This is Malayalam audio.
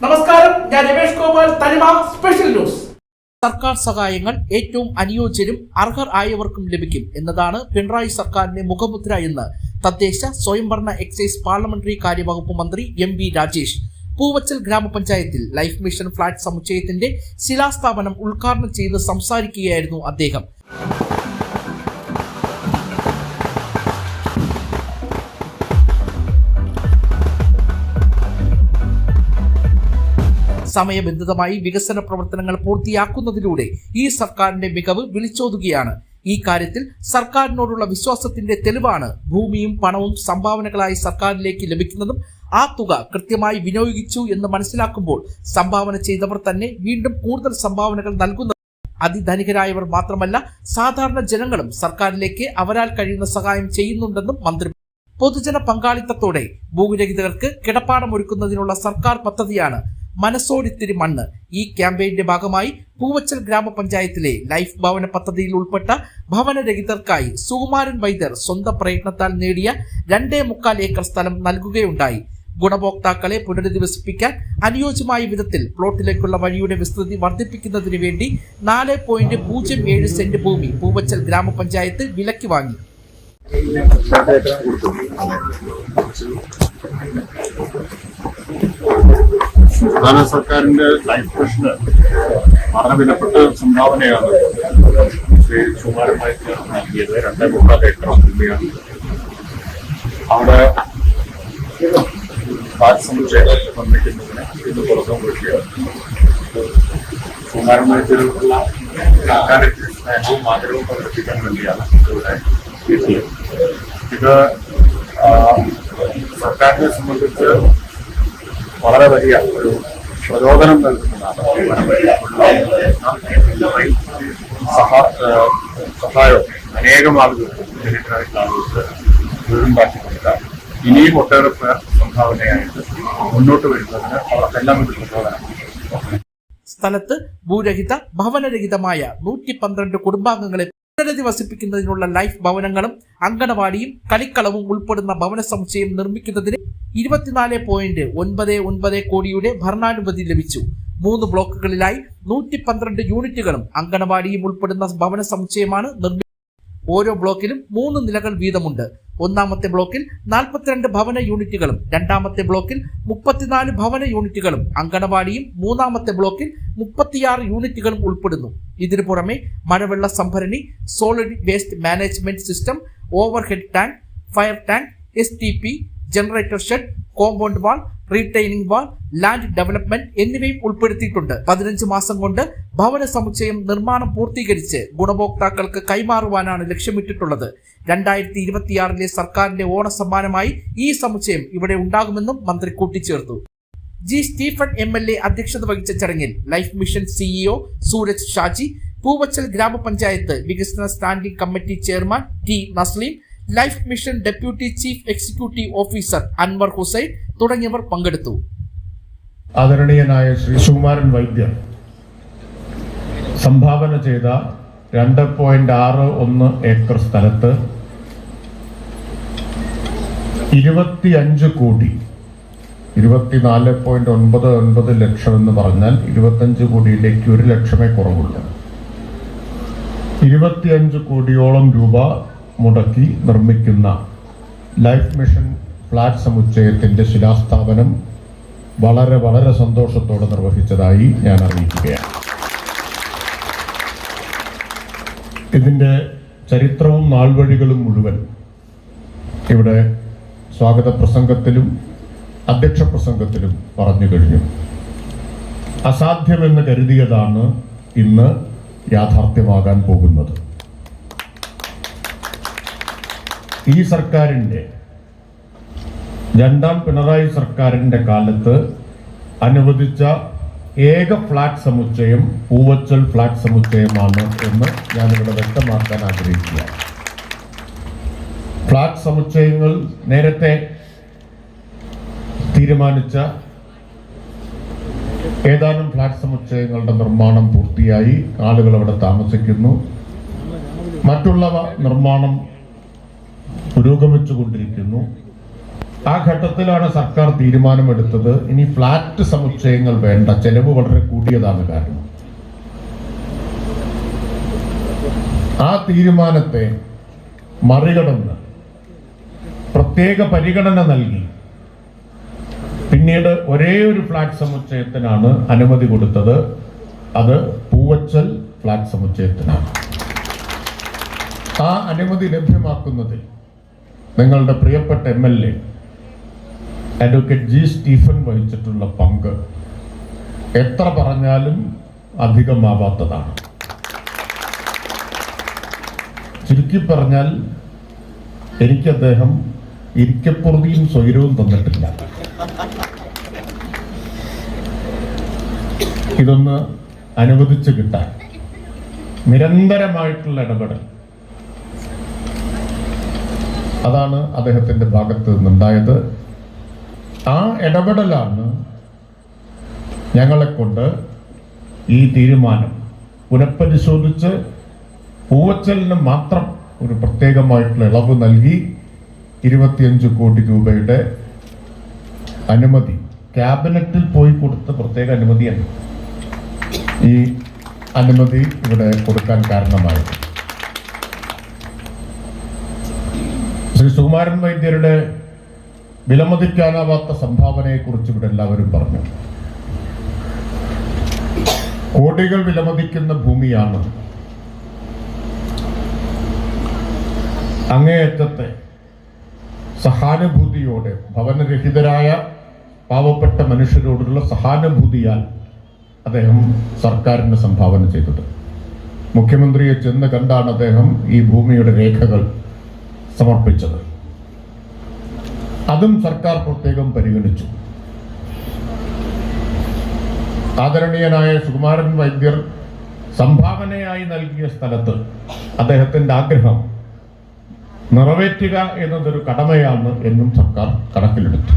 നമസ്കാരം. ഞാൻ തനിമ സ്പെഷ്യൽ ന്യൂസ് സർക്കാർ സഹായങ്ങൾ ഏറ്റവും അനുയോജ്യരും അർഹർ ആയവർക്കും ലഭിക്കും എന്നതാണ് പിണറായി സർക്കാരിന്റെ മുഖമുദ്ര എന്ന് തദ്ദേശ സ്വയംഭരണ എക്സൈസ് പാർലമെന്ററി കാര്യവകുപ്പ് മന്ത്രി എം വി രാജേഷ് പൂവച്ചൽ ഗ്രാമപഞ്ചായത്തിൽ ലൈഫ് മിഷൻ ഫ്ളാറ്റ് സമുച്ചയത്തിന്റെ ശിലാസ്ഥാപനം ഉദ്ഘാടനം ചെയ്ത് സംസാരിക്കുകയായിരുന്നു അദ്ദേഹം. സമയബന്ധിതമായി വികസന പ്രവർത്തനങ്ങൾ പൂർത്തിയാക്കുന്നതിലൂടെ ഈ സർക്കാരിന്റെ മികവ് വിളിച്ചോതുകയാണ്. ഈ കാര്യത്തിൽ സർക്കാരിനോടുള്ള വിശ്വാസത്തിന്റെ തെളിവാണ് ഭൂമിയും പണവും സംഭാവനകളായി സർക്കാരിലേക്ക് ലഭിക്കുന്നതും. ആ തുക കൃത്യമായി വിനിയോഗിച്ചു എന്ന് മനസ്സിലാക്കുമ്പോൾ സംഭാവന ചെയ്തവർ തന്നെ വീണ്ടും കൂടുതൽ സംഭാവനകൾ നൽകുന്ന അതിധനികരായവർ മാത്രമല്ല സാധാരണ ജനങ്ങളും സർക്കാരിലേക്ക് അവരാൽ കഴിയുന്ന സഹായം ചെയ്യുന്നുണ്ടെന്നും മന്ത്രി പൊതുജന പങ്കാളിത്തത്തോടെ ഭൂരഹിതർക്ക് കിടപ്പാടമൊരുക്കുന്നതിനുള്ള സർക്കാർ പദ്ധതിയാണ് മനസ്സോടിത്തിരി മണ്ണ്. ഈ ക്യാമ്പയിന്റെ ഭാഗമായി പൂവച്ചൽ ഗ്രാമപഞ്ചായത്തിലെ ലൈഫ് ഭവന പദ്ധതിയിൽ ഉൾപ്പെട്ട ഭവനരഹിതർക്കായി സുകുമാരൻ വൈദ്യർ സ്വന്തം പ്രയത്നത്താൽ നേടിയ രണ്ടേ മുക്കാൽ ഏക്കർ സ്ഥലം നൽകുകയുണ്ടായി. ഗുണഭോക്താക്കളെ പുനരധിവസിപ്പിക്കാൻ അനുയോജ്യമായ വിധത്തിൽ പ്ലോട്ടിലേക്കുള്ള വഴിയുടെ വിസ്തൃതി വർദ്ധിപ്പിക്കുന്നതിന് വേണ്ടി നാല് പോയിന്റ് പൂജ്യം ഏഴ് സെന്റ് ഭൂമി പൂവച്ചൽ ഗ്രാമപഞ്ചായത്ത് വിലക്ക് വാങ്ങി. സംസ്ഥാന സർക്കാരിന്റെ ലൈഫ് മിഷന് വളരെ വിലപ്പെട്ട സംഭാവനയാണ്. ശ്രീ സുമാരമായി നൽകിയത്. രണ്ടേ മുക്കാൽ ഏക്കർ ഭൂമിയാണ്. അവിടെ ഫ്ലാറ്റ് സമുച്ചയം നിർമ്മിക്കുന്നതിന് ഇന്ന് തുടക്കം കുറിക്കുക സുമാരമായി തീർന്നുള്ള സർക്കാരിന്റെ സ്നേഹവും ആഗ്രഹവും പ്രകടിപ്പിക്കാൻ വേണ്ടിയാണ് ഇവിടെ എത്തിയത്. ഇത് സർക്കാരിനെ സംബന്ധിച്ച് വളരെ വലിയ ഒരു പ്രചോദനം നൽകുന്നതാണ്. സഹ അനേകം ആളുകൾക്ക് ഇനിയും ഒട്ടേറെ പേർ സംഭാവനയായിട്ട് മുന്നോട്ട് വരുന്നതിന് അവർക്കെല്ലാം ഒരു പ്രചോദനം. സ്ഥലത്ത് ഭൂരഹിത ഭവനരഹിതമായ നൂറ്റി പന്ത്രണ്ട് കുടുംബാംഗങ്ങളെ പുനരധിവസിപ്പിക്കുന്നതിനുള്ള ലൈഫ് ഭവനങ്ങളും അങ്കണവാടിയും കളിക്കളവും ഉൾപ്പെടുന്ന ഭവന സമുച്ചയം നിർമ്മിക്കുന്നതിന് ഇരുപത്തിനാല് പോയിന്റ് ഒൻപത് ഒൻപത് കോടിയുടെ ഭരണാനുമതി ലഭിച്ചു. മൂന്ന് ബ്ലോക്കുകളിലായി നൂറ്റി പന്ത്രണ്ട് യൂണിറ്റുകളും അങ്കണവാടിയും ഉൾപ്പെടുന്ന ഭവന സമുച്ചയമാണ് നിർമ്മിക്കുന്നത്. ഓരോ ബ്ലോക്കിലും മൂന്ന് നിലകൾ വീതമുണ്ട്. ഒന്നാമത്തെ ബ്ലോക്കിൽ നാൽപ്പത്തിരണ്ട് ഭവന യൂണിറ്റുകളും രണ്ടാമത്തെ ബ്ലോക്കിൽ മുപ്പത്തിനാല് ഭവന യൂണിറ്റുകളും അങ്കണവാടിയും മൂന്നാമത്തെ ബ്ലോക്കിൽ മുപ്പത്തിയാറ് യൂണിറ്റുകളും ഉൾപ്പെടുന്നു. ഇതിനു പുറമെ മഴവെള്ള സംഭരണി solid waste management system overhead tank fire tank S T P generator shed compound wall retaining wall land development എന്നിവയും ഉൾപ്പെടുത്തിയിട്ടുണ്ട്. പതിനഞ്ച് മാസം കൊണ്ട് ഭവന സമുച്ചയം നിർമ്മാണം പൂർത്തീകരിച്ച് ഗുണഭോക്താക്കൾക്ക് കൈമാറുവാനാണ് ലക്ഷ്യമിട്ടിട്ടുള്ളത്. രണ്ടായിരത്തി ഇരുപത്തിയാറിലെ സർക്കാരിന്റെ ഓണസമ്മാനമായി ഈ സമുച്ചയം ഇവിടെ ഉണ്ടാകുമെന്നും മന്ത്രി കൂട്ടിച്ചേർത്തു. G Stephen M L A അധ്യക്ഷത വഹിച്ച ചടങ്ങിൽ life mission CEO Sooraj Shaji Poovachal ഗ്രാമപഞ്ചായത്ത് വികസന standing committee chairman T Nazleem life mission deputy chief executive officer Anwar Hussain തുടങ്ങിയവർ പങ്കെടുത്തു. ആദരണീയനായ ശ്രീ സുകുമാരൻ വൈദ്യ സംഭാവന ചെയ്ത രണ്ട് പോയിന്റ് ആറ് ഒന്ന് ഏക്കർ സ്ഥലത്ത് ഇരുപത്തിയഞ്ച് കോടി ഇരുപത്തിനാല് പോയിന്റ് ഒൻപത് ഒൻപത് ലക്ഷം എന്ന് പറഞ്ഞാൽ ഇരുപത്തഞ്ച് കോടിയിലേക്ക് ഒരു ലക്ഷമേ കുറവുള്ളൂ. ഇരുപത്തിയഞ്ച് കോടിയോളം രൂപ മുടക്കി നിർമ്മിക്കുന്ന ലൈഫ് മിഷൻ ഫ്ലാറ്റ് സമുച്ചയത്തിന്റെ ശിലാസ്ഥാപനം വളരെ വളരെ സന്തോഷത്തോടെ നിർവഹിച്ചതായി ഞാൻ അറിയിക്കുകയാണ്. ഇതിന്റെ ചരിത്രവും നാൾവഴികളും മുഴുവൻ ഇവിടെ സ്വാഗത പ്രസംഗത്തിലും അധ്യക്ഷ പ്രസംഗത്തിലും പറഞ്ഞു കഴിഞ്ഞു. അസാധ്യമെന്ന് കരുതിയതാണ് ഇന്ന് യാഥാർത്ഥ്യമാകാൻ പോകുന്നത്. ഈ സർക്കാരിന്റെ രണ്ടാം പിണറായി സർക്കാരിന്റെ കാലത്ത് അനുവദിച്ച ഏക ഫ്ലാറ്റ് സമുച്ചയം പൂവച്ചൽ ഫ്ലാറ്റ് സമുച്ചയമാണ് എന്ന് ഞാനിവിടെ വ്യക്തമാക്കാൻ ആഗ്രഹിക്കുക. ഫ്ലാറ്റ് സമുച്ചയങ്ങൾ നേരത്തെ തീരുമാനിച്ച ഏതാനും ഫ്ലാറ്റ് സമുച്ചയങ്ങളുടെ നിർമ്മാണം പൂർത്തിയായി ആളുകൾ അവിടെ താമസിക്കുന്നു. മറ്റുള്ളവ നിർമ്മാണം പുരോഗമിച്ചുകൊണ്ടിരിക്കുന്നു. ആ ഘട്ടത്തിലാണ് സർക്കാർ തീരുമാനമെടുത്തത്. ഇനി ഫ്ലാറ്റ് സമുച്ചയങ്ങൾ വേണ്ട. ചെലവ് വളരെ കൂടിയതാണ് കാരണം. ആ തീരുമാനത്തെ മറികടന്ന് പ്രത്യേക പരിഗണന നൽകി. പിന്നീട് ഒരേ ഒരു ഫ്ലാറ്റ് സമുച്ചയത്തിനാണ് അനുമതി കൊടുത്തത്. അത് പൂവച്ചൽ ഫ്ലാറ്റ് സമുച്ചയത്തിനാണ്. ആ അനുമതി ലഭ്യമാക്കുന്നതിൽ നിങ്ങളുടെ പ്രിയപ്പെട്ട M L A advocate G Stephen വഹിച്ചിട്ടുള്ള പങ്ക് എത്ര പറഞ്ഞാലും അധികമാവാത്തതാണ്. ചുരുക്കി പറഞ്ഞാൽ എനിക്ക് അദ്ദേഹം ഇരിക്കപ്പുറതിയും സ്വൈരവും തന്നിട്ടില്ല. ഇതൊന്ന് അനുവദിച്ചു കിട്ടാൻ. നിരന്തരമായിട്ടുള്ള ഇടപെടൽ. അതാണ് അദ്ദേഹത്തിന്റെ ഭാഗത്ത് നിന്നുണ്ടായത്. ആ ഇടപെടലാണ് ഞങ്ങളെ കൊണ്ട് ഈ തീരുമാനം പുനഃപരിശോധിച്ച് പൂവച്ചലിന് മാത്രം ഒരു പ്രത്യേകമായിട്ടുള്ള ഇളവ് നൽകി ഇരുപത്തിയഞ്ച് കോടി രൂപയുടെ അനുമതി. ക്യാബിനറ്റിൽ പോയി കൊടുത്ത പ്രത്യേക അനുമതിയാണ് ഈ അനുമതി ഇവിടെ കൊടുക്കാൻ കാരണമായത്. ശ്രീ സുകുമാരൻ വൈദ്യരുടെ വിലമതിക്കാനാവാത്ത സംഭാവനയെക്കുറിച്ച് ഇവിടെ എല്ലാവരും പറഞ്ഞു. കോടികൾ വിലമതിക്കുന്ന ഭൂമിയാണ് അങ്ങേയറ്റത്തെ സഹാനുഭൂതിയോടെ ഭവനരഹിതരായ പാവപ്പെട്ട മനുഷ്യരോടുള്ള സഹാനുഭൂതിയാൽ അദ്ദേഹം സർക്കാരിന് സംഭാവന ചെയ്തത്. മുഖ്യമന്ത്രിയെ ചെന്ന് കണ്ടാണ് അദ്ദേഹം ഈ ഭൂമിയുടെ രേഖകൾ സമർപ്പിച്ചത്. അതും സർക്കാർ പ്രത്യേകം പരിഗണിച്ചു. ആദരണീയനായ സുകുമാരൻ വൈദ്യർ സംഭാവനയായി നൽകിയ സ്ഥലത്ത് അദ്ദേഹത്തിന്റെ ആഗ്രഹം നിറവേറ്റുക എന്നതൊരു കടമയാണ് എന്നും സർക്കാർ കണക്കിലെടുത്തു.